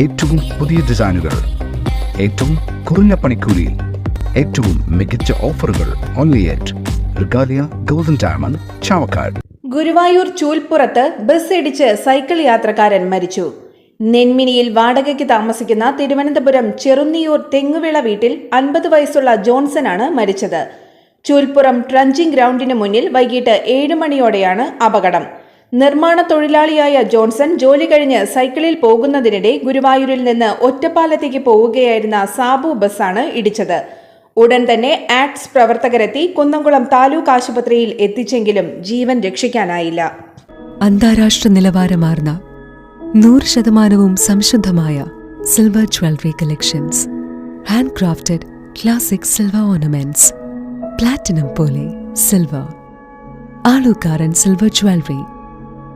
ഏറ്റവും പുതിയ ഡിസൈനുകൾ ഏറ്റവും കുറഞ്ഞ പണിക്കൂലിയിൽ ഏറ്റവും മികച്ച ഓഫറുകൾ only at Regalia golden diamond Chavakkad. Guruvayur Choolpurath bus ഇടിച്ച് സൈക്കിൾ യാത്രക്കാരൻ മരിച്ചു. നെന്മിനിയിൽ വാടകയ്ക്ക് താമസിക്കുന്ന തിരുവനന്തപുരം ചെറുന്നിയൂർ തെങ്ങുവിള വീട്ടിൽ അൻപത് വയസ്സുള്ള ജോൺസനാണ് മരിച്ചത്. ചൂൽപ്പുറം ട്രഞ്ചിംഗ് ഗ്രൗണ്ടിന് മുന്നിൽ വൈകിട്ട് ഏഴ് മണിയോടെയാണ് അപകടം. നിർമ്മാണ തൊഴിലാളിയായ ജോൺസൺ ജോലി കഴിഞ്ഞ് സൈക്കിളിൽ പോകുന്നതിനിടെ ഗുരുവായൂരിൽ നിന്ന് ഒറ്റപ്പാലത്തേക്ക് പോവുകയായിരുന്ന സാബു ബസ്സാണ് ഇടിച്ചത്. ഉടൻ തന്നെ ആക്ട്സ് പ്രവർത്തകരെത്തി കുന്നംകുളം താലൂക്ക് ആശുപത്രിയിൽ എത്തിച്ചെങ്കിലും ജീവൻ രക്ഷിക്കാനായില്ല. അന്താരാഷ്ട്ര നിലവാരമാർന്ന നൂറ് ശതമാനവും സംശുദ്ധമായ silver jewellery collections. Handcrafted classic silver ornaments. Platinum പോലെ സിൽവർ. ആളുകാരൻ silver jewellery.